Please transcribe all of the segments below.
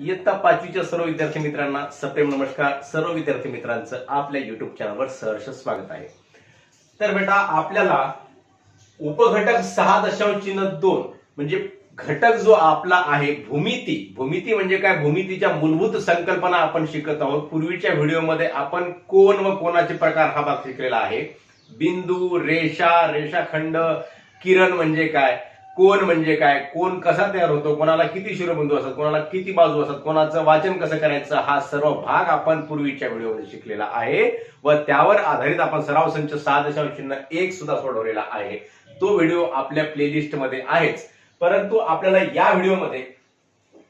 इयत्ता पाचवीच्या सर्व विद्यार्थी मित्रांना सप्रेम नमस्कार. सर्व विद्यार्थी मित्रांचं आपल्या युट्यूब चॅनलवर सहर्ष स्वागत आहे. तर बेटा आपल्याला उपघटक सहा दशांश चिन्ह दोन म्हणजे घटक जो आपला आहे भूमिती भूमिती म्हणजे काय? भूमितीच्या मूलभूत संकल्पना आपण शिकत आहोत. पूर्वीच्या व्हिडिओमध्ये आपण कोण व कोणाचे प्रकार हा भाग शिकलेला आहे? बिंदू रेषा रेषाखंड किरण म्हणजे काय? कोण म्हणजे काय कोण कसा तयार होतो कोणाला किती शिरोबिंदू असतात कोणाला किती बाजू असतात कोणाचं वाचन कसं करायचं हा सर्व भाग आपण पूर्वीच्या व्हिडिओमध्ये शिकलेला आहे व त्यावर आधारित आपण सराव संच सहा दशांश चिन्ह एक सुद्धा सोडवलेला आहे. तो व्हिडिओ आपल्या प्लेलिस्टमध्ये आहेच. परंतु आपल्याला या व्हिडिओमध्ये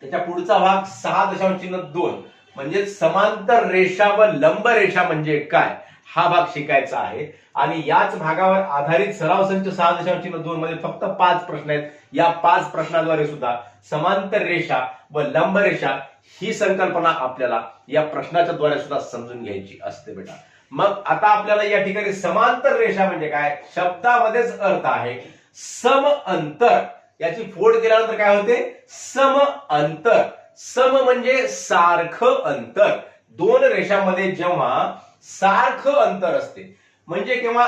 त्याच्या पुढचा भाग सहा दशांश चिन्ह दोन म्हणजे समांतर रेषा व लंब रेषा म्हणजे काय? हा भाग शिकायचा आहे. आणि याच भागावर आधारित सराव संच सहा दशांश चिन्ह दोन मध्ये फक्त पाच प्रश्न आहेत. या पाच प्रश्नाद्वारे सुद्धा समांतर रेषा व लंब रेषा ही संकल्पना आपल्याला या प्रश्नाच्या द्वारे सुद्धा समजून घ्यायची असते बेटा. मग आता आपल्याला या ठिकाणी समांतर रेषा म्हणजे काय? शब्दामध्येच अर्थ आहे. सम अंतर. याची फोड केल्यानंतर काय होते? सम अंतर. सम म्हणजे सारखं अंतर. दोन रेषांमध्ये जेव्हा सारखं अंतर असते. म्हणजे किंवा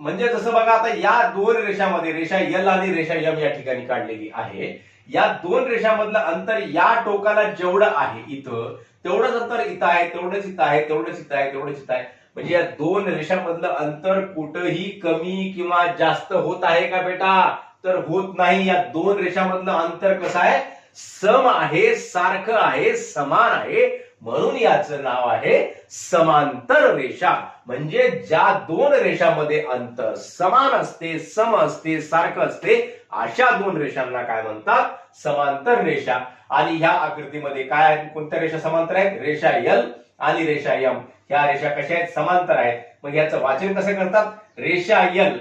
म्हणजे जसं बघा आता या दोन रेषामध्ये रेषा एल आणि रेषा एम या ठिकाणी काढलेली आहे. या दोन रेषामधलं अंतर या टोकाला जेवढं आहे इथं तेवढंच अंतर इथं आहे तेवढंच इथं आहे तेवढंच इथं आहे तेवढंच इथं आहे. म्हणजे या दोन रेषांमधलं अंतर कुठंही कमी किंवा जास्त होत आहे का बेटा? तर होत नाही. या दोन रेषांमधलं अंतर कसं आहे? सम आहे सारखं आहे समान आहे. म्हणून याचं नाव आहे समांतर रेषा. म्हणजे ज्या दोन रेषामध्ये अंतर समान असते सम असते सारखं असते अशा दोन रेषांना काय म्हणतात? समांतर रेषा. आणि ह्या आकृतीमध्ये काय कोणत्या रेषा समांतर आहेत? रेषा यल आणि रेषा यम ह्या रेषा कशा आहेत? समांतर आहेत. मग याचं वाचन कसं करतात? रेषा यल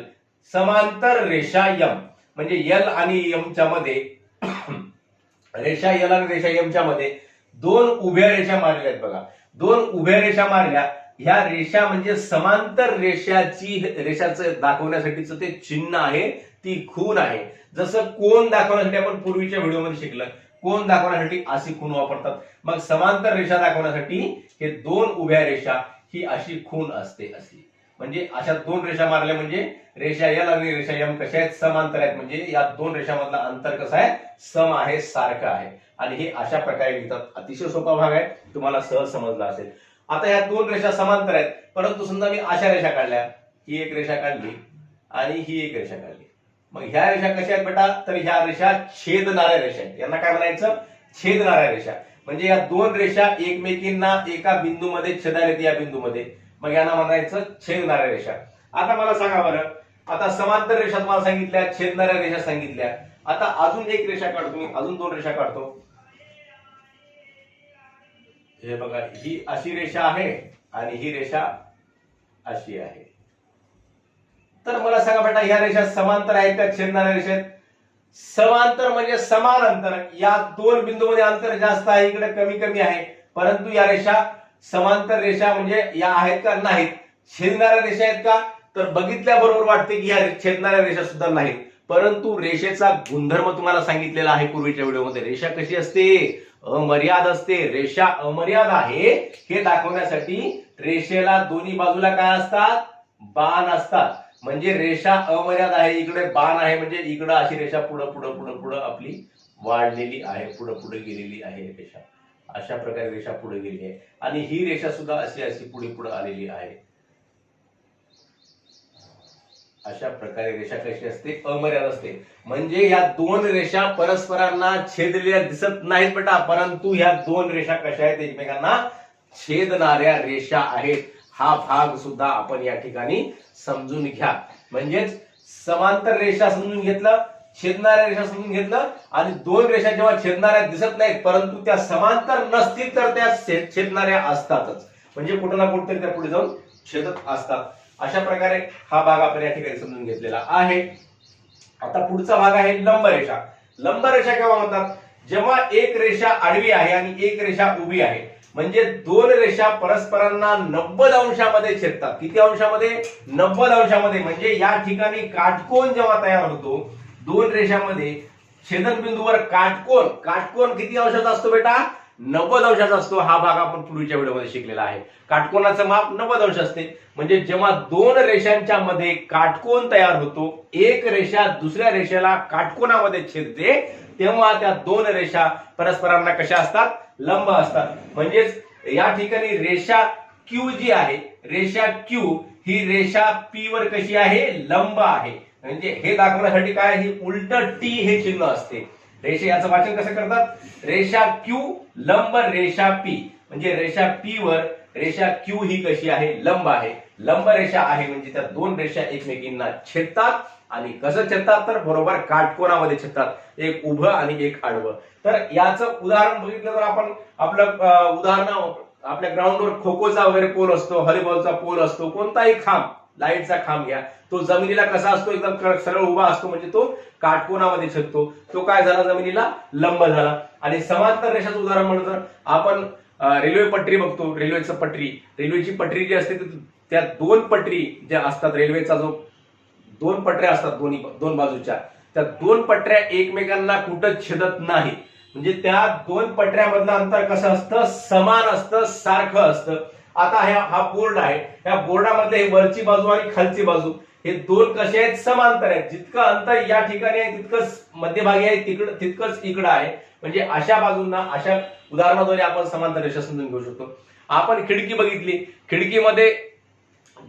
समांतर रेषा यम म्हणजे यल आणि यमच्या मध्ये रेषा यल आणि रेषा यमच्या मध्ये दोन उभ्या रेषा मारल्या आहेत बघा. दोन उभ्या रेषा मारल्या ह्या रेषा म्हणजे समांतर रेषाची रेषाचं दाखवण्यासाठीचं ते चिन्ह आहे ती खून आहे. जसं कोण दाखवण्यासाठी आपण पूर्वीच्या व्हिडिओमध्ये शिकलं कोण दाखवण्यासाठी अशी खून वापरतात. मग समांतर रेषा दाखवण्यासाठी हे दोन उभ्या रेषा ही अशी खून असते अशी. म्हणजे अशा दोन रेषा मारल्या म्हणजे रेषा एल आणि रेषा यम कशा आहेत? समांतर आहेत. म्हणजे या दोन रेषामधला अंतर कसं आहे? सम आहे सारखं आहे. आणि हे अशा प्रकारे लिहितात. अतिशय सोपा भाग आहे. तुम्हाला सहज समजला असेल. आता या दोन रेषा समांतर आहेत. परंतु समजा मी अशा रेषा काढल्या. ही एक रेषा काढली आणि ही एक रेषा काढली. मग ह्या रेषा कशा आहेत बेटा? तर ह्या रेषा छेदणाऱ्या रेषा आहेत. यांना काय म्हणायचं? छेदणाऱ्या रेषा. म्हणजे या दोन रेषा एकमेकींना एका बिंदूमध्ये छेदायला या बिंदूमध्ये. मग यांना म्हणायचं छेदणाऱ्या रेषा. आता मला सांगा बरं. आता समांतर रेषा तुम्हाला सांगितल्या छेदणाऱ्या रेषा सांगितल्या. आता अजून एक रेषा काढतो मी. अजून दोन रेषा काढतो. हे बघा ही अशी रेषा आहे आणि ही रेषा अशी आहे. तर मला सांगा बेटा या रेषा समांतर आहेत का छेदणाऱ्या रेषेत? समांतर म्हणजे समान अंतर. या दोन बिंदूमध्ये अंतर जास्त आहे इकडे कमी कमी आहे. परंतु या रेषा समांतर रेषा म्हणजे या आहेत का नाहीत? छेदणाऱ्या रेषा आहेत का? तर बघितल्याबरोबर वाटते की या छेदणाऱ्या रेषा सुद्धा नाहीत. परंतु रेषेचा गुणधर्म तुम्हाला सांगितलेला आहे पूर्वीच्या व्हिडिओमध्ये. रेषा कशी असते? अमर्याद असते. रेषा अमर्याद आहे. हे दाखवण्यासाठी रेषेला दोन्ही बाजूला काय असतात? बाण असतात. म्हणजे रेषा अमर्याद आहे इकडे बाण आहे म्हणजे इकडं अशी रेषा पुढं पुढं पुढं पुढं आपली वाढलेली आहे पुढं पुढे गेलेली आहे रेषा. अशा प्रकारे रेषा पुढे गेली आहे. आणि ही रेषा सुद्धा अशी अशी पुढे पुढे आलेली आहे. अशा प्रकारे रेषा कशी असते? अमर्याद असते. म्हणजे या दोन रेषा परस्परांना छेदलेल्या दिसत नाहीत बेटा परंतु ह्या दोन रेषा कशा आहेत? एकमेकांना छेदणाऱ्या रेषा आहेत. हा भाग सुद्धा आपण या ठिकाणी समजून घ्या. म्हणजेच समांतर रेषा समजून घेतलं छेदणाऱ्या रेषा समजून घेतलं आणि दोन रेषा जेव्हा छेदणाऱ्या दिसत नाहीत परंतु त्या समांतर नसतील तर त्या छेदणाऱ्या असतातच. म्हणजे कुठं ना कुठेतरी त्या पुढे जाऊन छेदत असतात. अशा प्रकारे हा भाग आपण या ठिकाणी समजून घेतलेला आहे. आता पुढचा भाग आहे लंब रेषा. लंब रेषा केव्हा म्हणतात जेव्हा एक रेषा आडवी आहे आणि एक रेषा उभी आहे. म्हणजे दोन रेषा परस्परांना नव्वद अंशामध्ये छेदतात. किती अंशामध्ये? नव्वद अंशामध्ये. म्हणजे या ठिकाणी काटकोन जेव्हा तयार होतो दोन रेषामध्ये छेदनबिंदूवर काटकोन. काटकोन किती अंशाचा असतो बेटा? नव्वद अंशाचा असतो हा भाग आपण पूर्वीच्या व्हिडिओमध्ये शिकलेला आहे. काटकोनाचं माप नव्वद अंश असते. म्हणजे जेव्हा दोन रेषांच्या मध्ये काटकोन तयार होतो एक रेषा दुसऱ्या रेषेला काटकोनामध्ये छेदते तेव्हा त्या दोन रेषा परस्परांना कशा असतात? लंब असतात. म्हणजेच या ठिकाणी रेषा क्यू जी आहे रेषा क्यू ही रेषा पी वर कशी आहे? लंब आहे. म्हणजे हे दाखवण्यासाठी काय ही उलट टी हे चिन्ह असते. रेषा याचं वाचन कसं करतात? रेषा क्यू लंब रेषा पी म्हणजे रेषा पी वर रेषा क्यू ही कशी आहे? लंब आहे. लंब रेषा आहे म्हणजे त्या दोन रेषा एकमेकींना छेदतात आणि कसं छेदतात? तर बरोबर काटकोनामध्ये छेदतात. एक उभं आणि एक आडवं. तर याचं उदाहरण बघितलं तर आपण आपलं उदाहरण आपल्या ग्राउंडवर खो खोचा वगैरे पोल असतो हॉलीबॉलचा पोल असतो कोणताही खांब. लाईटचा खांब घ्या. तो जमिनीला कसा असतो? एकदम सरळ उभा असतो. म्हणजे तो काटकोनामध्ये छेदतो. तो काय झाला? जमिनीला लंब झाला. आणि समांतर रेषाचं उदाहरण म्हणून आपण रेल्वे पटरी बघतो. रेल्वेचं पटरी. रेल्वेची पटरी जी असते त्या दोन पटरी ज्या असतात रेल्वेचा जो दोन पटऱ्या असतात दोन्ही दोन बाजूच्या. त्या दोन पटऱ्या एकमेकांना कुठं छेदत नाही. म्हणजे त्या दोन पटऱ्यामधलं अंतर कसं असतं? समान असतं सारखं असतं. आता ह्या हा बोर्ड आहे. या बोर्डामध्ये वरची बाजू आणि खालची बाजू हे दोन कसे आहेत? समांतर आहेत. जितकं अंतर या ठिकाणी आहे तितकंच मध्यभागी आहे तिकडं तितकंच इकडं आहे. म्हणजे अशा बाजूंना अशा उदाहरणाद्वारे आपण समांतर रेषा समजून घेऊ शकतो. आपण खिडकी बघितली. खिडकीमध्ये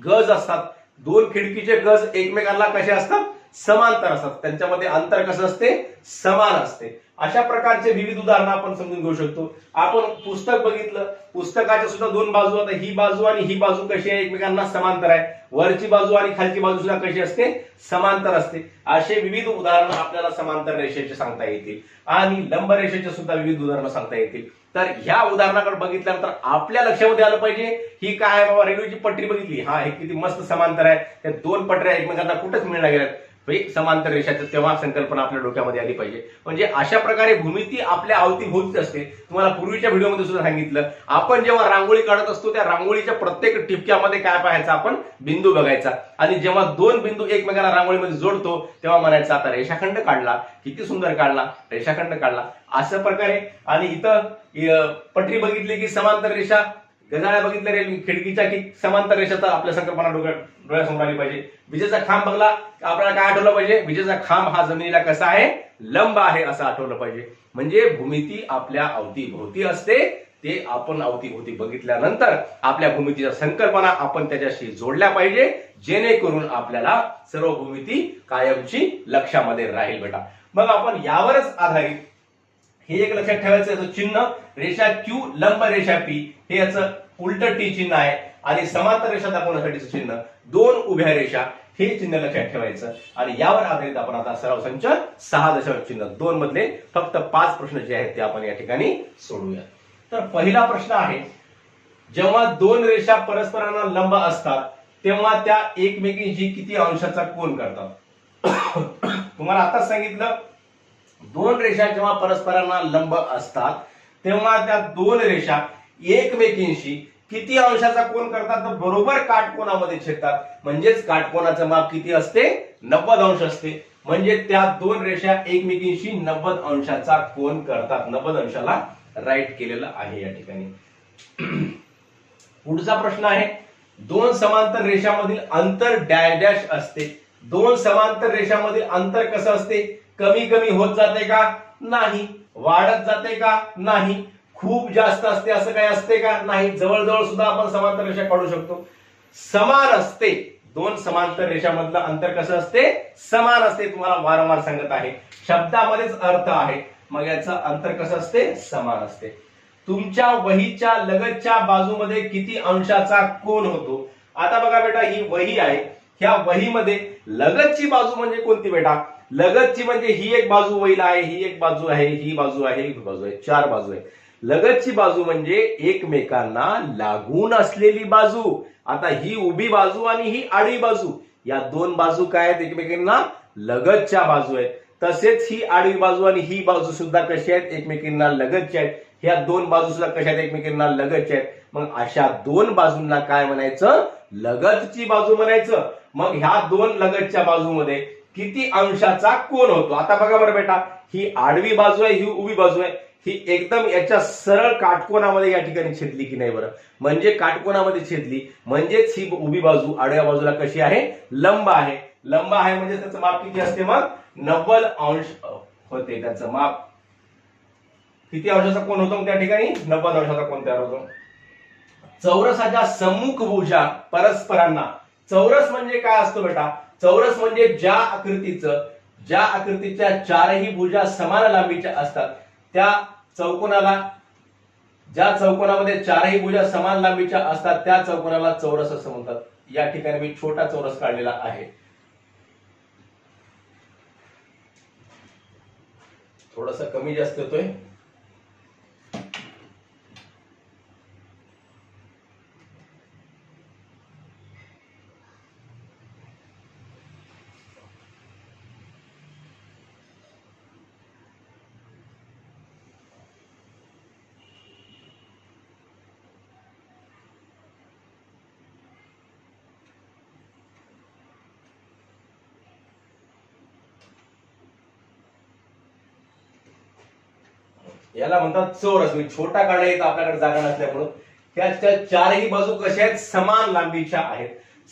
गज असतात. दोन खिडकीचे गज एकमेकांना कसे असतात? समांतर असतात. त्यांच्यामध्ये अंतर कसं असते? समान असते. अशा प्रकारचे विविध उदाहरणं आपण समजून घेऊ शकतो. आपण पुस्तक बघितलं. पुस्तकाच्या सुद्धा दोन बाजू. आता ही बाजू आणि ही बाजू कशी आहे? एकमेकांना समांतर आहे. वरची बाजू आणि खालची बाजू सुद्धा कशी असते? समांतर असते. असे विविध उदाहरणं आपल्याला समांतर रेषेचे सांगता येतील. आणि लंब रेषेचे सुद्धा विविध उदाहरणं सांगता येतील. तर ह्या उदाहरणाकडे बघितल्यानंतर आपल्या लक्षामध्ये आलं पाहिजे ही काय आहे बाबा? रेल्वेची पटरी बघितली. हा हे किती मस्त समांतर आहे. त्या दोन पटऱ्या एकमेकांना कुठेच मिळणार गेल्यात. म्हणजे समांतर रेषाचं तेव्हा संकल्पना आपल्या डोक्यामध्ये आली पाहिजे. म्हणजे अशा प्रकारे भूमिती आपल्या अवतीभोवतीच असते. तुम्हाला पूर्वीच्या व्हिडिओमध्ये सुद्धा सांगितलं आपण जेव्हा रांगोळी काढत असतो त्या रांगोळीच्या प्रत्येक टिपक्यामध्ये काय पाहायचा आपण? बिंदू बघायचा. आणि जेव्हा दोन बिंदू एकमेकांना रांगोळीमध्ये जोडतो तेव्हा म्हणायचं आता रेषाखंड काढला किती सुंदर काढला रेषाखंड काढला. अशा प्रकारे आणि इथं पटरी बघितली की समांतर रेषा गजाळ्या बघितल्या रेल्वे खिडकीच्या की समांतर रेषा तर आपल्या संकल्पना डोक्यात डोळ्यासमोर आली पाहिजे. विजेचा खांब बघला आपल्याला काय आठवलं पाहिजे? विजेचा खांब हा जमिनीला कसा आहे? लंब आहे असं आठवलं पाहिजे. म्हणजे भूमिती आपल्या अवतीभोवती असते ते आपण अवतीभोवती बघितल्यानंतर आपल्या भूमितीच्या संकल्पना आपण त्याच्याशी जोडल्या पाहिजे जेणेकरून आपल्याला सर्व भूमिती कायमची लक्षामध्ये राहील बेटा. मग आपण यावरच आधारित हे एक लक्षात ठेवायचं चिन्ह रेषा क्यू लंब रेषा पी हे याचं उलट टी चिन्ह आहे आणि समांतर रेषा दाखवण्यासाठीचं चिन्ह. दोन उभ्या रेषा हे चिन्ह लक्षात ठेवायचं. आणि यावर आधारित आपण आता सराव संच सहा दशांश चिन्ह. दोन मधले फक्त पाच प्रश्न जे आहेत ते आपण या ठिकाणी सोडूया तर पहिला प्रश्न आहे जेव्हा दोन रेषा परस्परांना लंब असतात तेव्हा त्या एकमेकींशी किती अंशाचा कोण करतात? तुम्हाला आताच सांगितलं दोन रेषा जेव्हा परस्परांना लंब असतात तेव्हा त्या दोन रेषा एकमेकींशी किती अंशाचा कोण करतात तर बरोबर काटकोणामध्ये छेदतात. म्हणजेच काटकोणाचं माप किती असते? नव्वद अंश असते. म्हणजे त्या दोन रेषा एकमेकींशी नव्वद अंशाचा कोण करतात? नव्वद अंशाला राईट केलेलं आहे या ठिकाणी. पुढचा प्रश्न आहे. दोन समांतर रेषामधील अंतर डॅश डॅश असते. दोन समांतर रेषामधील अंतर कसं असते? कमी कमी होत जाते का? नाही. वाढत जाते का? नाही. खूप जास्त असते असं काही असते का? नाही जवळजवळ सुद्धा आपण समांतर रेषा काढू शकतो. समान असते. दोन समांतर रेषामधलं अंतर कसं असते? समान असते तुम्हाला वारंवार सांगत आहे. शब्दामध्येच अर्थ आहे. मग याचं अंतर कसं असते? समान असते. तुमच्या वहीच्या लगतच्या बाजूमध्ये किती अंशाचा कोण होतो? आता बघा बेटा ही वही आहे. ह्या वहीमध्ये लगतची बाजू म्हणजे कोणती बेटा? लगतची म्हणजे ही एक बाजू वहीला आहे ही एक बाजू आहे ही बाजू आहे ही बाजू आहे चार बाजू आहे. लगतची बाजू म्हणजे एकमेकांना लागून असलेली बाजू. आता ही उभी बाजू आणि ही आडवी बाजू या दोन बाजू काय आहेत एकमेकांना? लगतच्या बाजू आहेत. तसेच ही आडवी बाजू आणि ही बाजू सुद्धा कशी आहेत? एकमेकींना लगतच्या आहेत. ह्या दोन बाजू सुद्धा कशा आहेत? एकमेकींना लगतच्या आहेत. मग अशा दोन बाजूंना काय म्हणायचं? लगतची बाजू म्हणायचं. मग ह्या दोन लगतच्या बाजूमध्ये किती अंशाचा कोण होतो? आता बघा बरं बेटा ही आडवी बाजू आहे ही उभी बाजू आहे. ही एकदम याच्या सरळ काटकोनामध्ये या ठिकाणी छेदली की नाही बरं? म्हणजे काटकोनामध्ये छेदली म्हणजेच ही उभी बाजू आडव्या बाजूला कशी आहे? लंब आहे. लंब आहे म्हणजे त्याचं माप किती असते मग? नव्वद अंश होते त्याचं माप. किती अंशाचा कोण होतो त्या ठिकाणी? नव्वद अंशाचा कोण तयार होतो. चौरसाच्या सम्मुख भुजा परस्परांना. चौरस म्हणजे काय असतो बेटा? चौरस म्हणजे ज्या आकृतीचं ज्या आकृतीच्या चारही भुजा समान लांबीच्या असतात. त्या चौकोनाला ज्या चौकोनामध्ये चारही भुजा समान लांबीच्या असतात त्या चौकोनाला चौरस असं म्हणतात. या ठिकाणी मी छोटा चौरस काढलेला आहे. थोडस कमी जास्त येतोय याला म्हणतात चौरस म्हणजे छोटा काढा आपल्याकडे जागा नसल्यामुळं त्याच्या चारही बाजू कशा आहेत? समान लांबीच्या आहेत.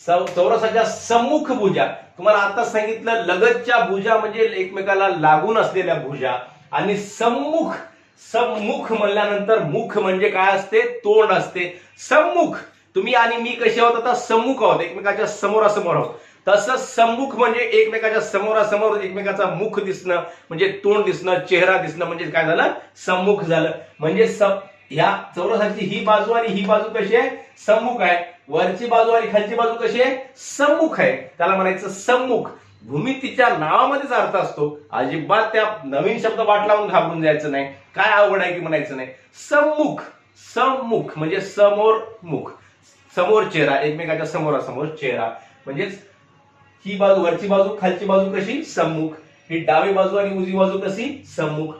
चौरसाच्या सम्मुख भुजा. तुम्हाला आता सांगितलं लगतच्या भुजा म्हणजे एकमेकाला लागून असलेल्या भुजा. आणि सम्मुख सम्मुख म्हणल्यानंतर मुख म्हणजे काय असते? तोंड असते. सम्मुख. तुम्ही आणि मी कसे आहोत? आता सम्मुख आहोत. एकमेकाच्या समोरासमोर आहोत. तसंच सम्मुख म्हणजे एकमेकाच्या समोरासमोर एकमेकाचा मुख दिसणं म्हणजे तोंड दिसणं चेहरा दिसणं म्हणजे काय झालं? सम्मुख झालं. म्हणजे सम- ह्या चौरसाची ही बाजू आणि ही बाजू कशी आहे? सम्मुख आहे. वरची बाजू आणि खालची बाजू कशी आहे? सम्मुख आहे. त्याला म्हणायचं सम्मुख. भूमितीच्या नावामध्येच अर्थ असतो. अजिबात त्या नवीन शब्द वाट लावून घाबरून जायचं नाही. काय आवड आहे की म्हणायचं नाही. सम्मुख. सम्मुख. म्हणजे समोर मुख. समोर चेहरा. एकमेकाच्या समोरासमोर चेहरा. म्हणजेच ही बाजू वरची बाजू खालची बाजू कशी? सम्मुख. ही डावी बाजू आणि उजवी बाजू कशी? सम्मुख.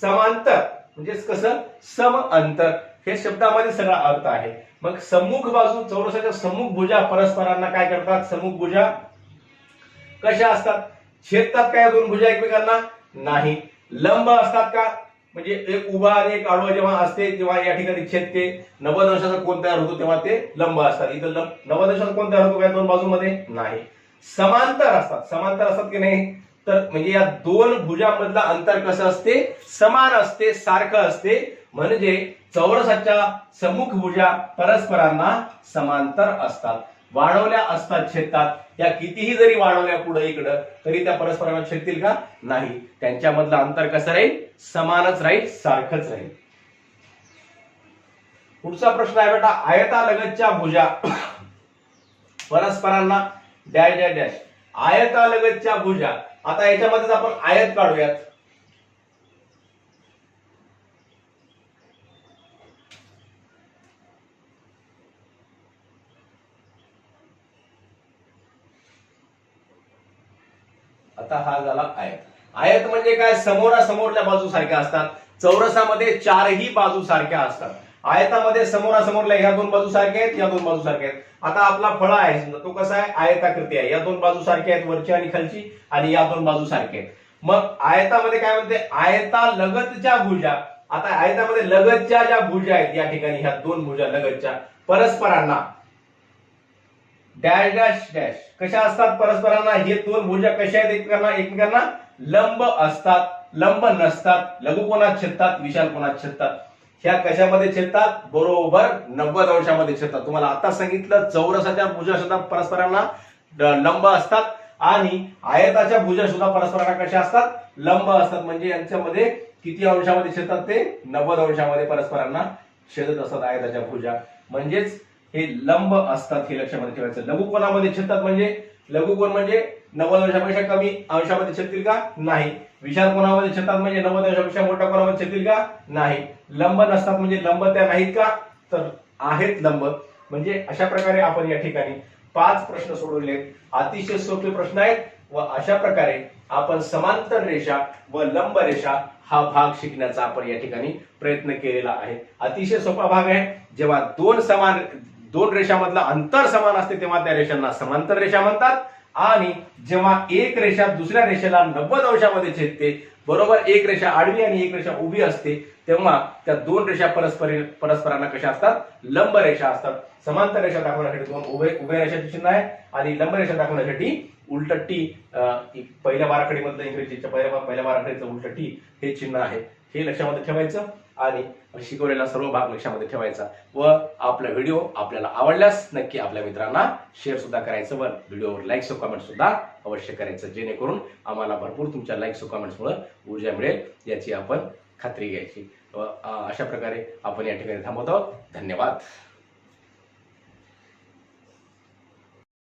समांतर. म्हणजेच कसं? सम अंतर. हे शब्दामध्ये सगळा अर्थ आहे. मग सम्मुख बाजू चौरसाच्या सम्मुख भुजा परस्परांना काय करतात? सम्मुख भुजा कशा असतात? छेदतात काय दोन भुजा एकमेकांना? नाही. लंब असतात का? म्हणजे एक उभा आणि एक आडवा जेव्हा असते तेव्हा या ठिकाणी छेदते नव्वद अंशाचा कोण तयार होतो तेव्हा ते लंब असतात. इथं लंब नव्वद अंशाचा कोण तयार होतो काय दोन बाजूमध्ये? नाही. समांतर असतात. समांतर असतात की नाही? तर म्हणजे या दोन भुजामधलं अंतर कसं असते? समान असते सारखं असते. म्हणजे चौरसाच्या समुख भुजा परस्परांना समांतर असतात. वाढवल्या असतात छेदतात. या कितीही जरी वाढवल्या पुढे इकडं तरी त्या परस्परांना छेदतील का? नाही. त्यांच्यामधलं अंतर कसं राहील? समानच राहील सारखंच राहील. पुढचा प्रश्न आहे बेटा आयतालगतच्या भुजा परस्परांना डॅश डॅश डॅश. आयतालगतच्या भुजा. आता याच्यामध्येच आपण आयत काढूयात. आता हा झाला आयत. आयत म्हणजे काय? समोरासमोरच्या बाजू सारख्या असतात. चौरसामध्ये चारही बाजू सारख्या असतात. आयतामध्ये समोरासमोरला ह्या दोन बाजू सारख्या आहेत या दोन बाजू सारख्या आहेत. आता आपला फळा आहे समजा तो कसा आहे? आयताकृती आहे. या दोन बाजू सारख्या आहेत वरची आणि खालची आणि या दोन बाजू सारख्या आहेत. मग आयतामध्ये काय म्हणते? आयता लगतच्या भुजा. आता आयतामध्ये लगतच्या ज्या भुजा आहेत या ठिकाणी ह्या दोन भुजा लगतच्या परस्परांना. Dash dash dash. कशा असतात परस्परांना? हे दोन भुजा कशा आहेत एकमेकांना? एकमेकांना लंब असतात लंब नसतात लघु कोणात छेदतात विशाल कोणात छेदतात. ह्या कशामध्ये छेदतात? बरोबर नव्वद अंशामध्ये छेदतात. तुम्हाला आता सांगितलं चौरसाच्या भुजा सुद्धा परस्परांना लंब असतात आणि आयताच्या भुजा सुद्धा परस्परांना कशा असतात? लंब असतात. म्हणजे यांच्यामध्ये किती अंशामध्ये छेदतात ते? नव्वद अंशामध्ये परस्परांना छेदत असतात आयताच्या भुजा. म्हणजेच हे लंब असतात हे लक्षामध्ये ठेवायचं. लघुकोणामध्ये छेदतात म्हणजे? लघुकोण म्हणजे नव्वद अंशापेक्षा कमी अंशामध्ये छेदतील का? नाही. विशाल कोणामध्ये छेदतात म्हणजे नव्वद अंशापेक्षा मोठ्या कोणामध्ये छेदतील का? नाही. लंब नसतात म्हणजे लंब त्या नाहीत का? तर आहेत लंब. म्हणजे अशा प्रकारे आपण या ठिकाणी पाच प्रश्न सोडवले. अतिशय सोपे प्रश्न आहेत व अशा प्रकारे आपण समांतर रेषा व लंब रेषा हा भाग शिकण्याचा आपण या ठिकाणी प्रयत्न केलेला आहे. अतिशय सोपा भाग आहे. जेव्हा दोन समान दोन रेषामधलं अंतर समान असते तेव्हा त्या रेषांना समांतर रेषा म्हणतात. आणि जेव्हा एक रेषा दुसऱ्या रेषेला नव्वद अंशामध्ये छेदते बरोबर एक रेषा आडवी आणि एक रेषा उभी असते तेव्हा त्या दोन रेषा परस्पर परस्परांना कशा असतात? लंब रेषा असतात. समांतर रेषा दाखवण्यासाठी दोन उभे उभ्या रेषाचे चिन्ह आहे आणि लंब रेषा दाखवण्यासाठी उलट टी पहिल्या बाराखडीमधलं इंग्रजीच्या पहिल्या पहिल्या बाराखडीचं उलट टी हे चिन्ह आहे. हे लक्षामध्ये ठेवायचं आणि शिकवलेला सर्व भाग लक्षामध्ये ठेवायचा व आपला व्हिडिओ आपल्याला आवडल्यास नक्की आपल्या मित्रांना शेअर सुद्धा करायचं व व्हिडिओवर लाईक्स व कमेंट सुद्धा अवश्य करायचं. जेणेकरून आम्हाला भरपूर तुमच्या लाईक्स व कमेंट्समुळे ऊर्जा मिळेल याची आपण खात्री घ्यायची. व अशा प्रकारे आपण या ठिकाणी थांबवतो धन्यवाद.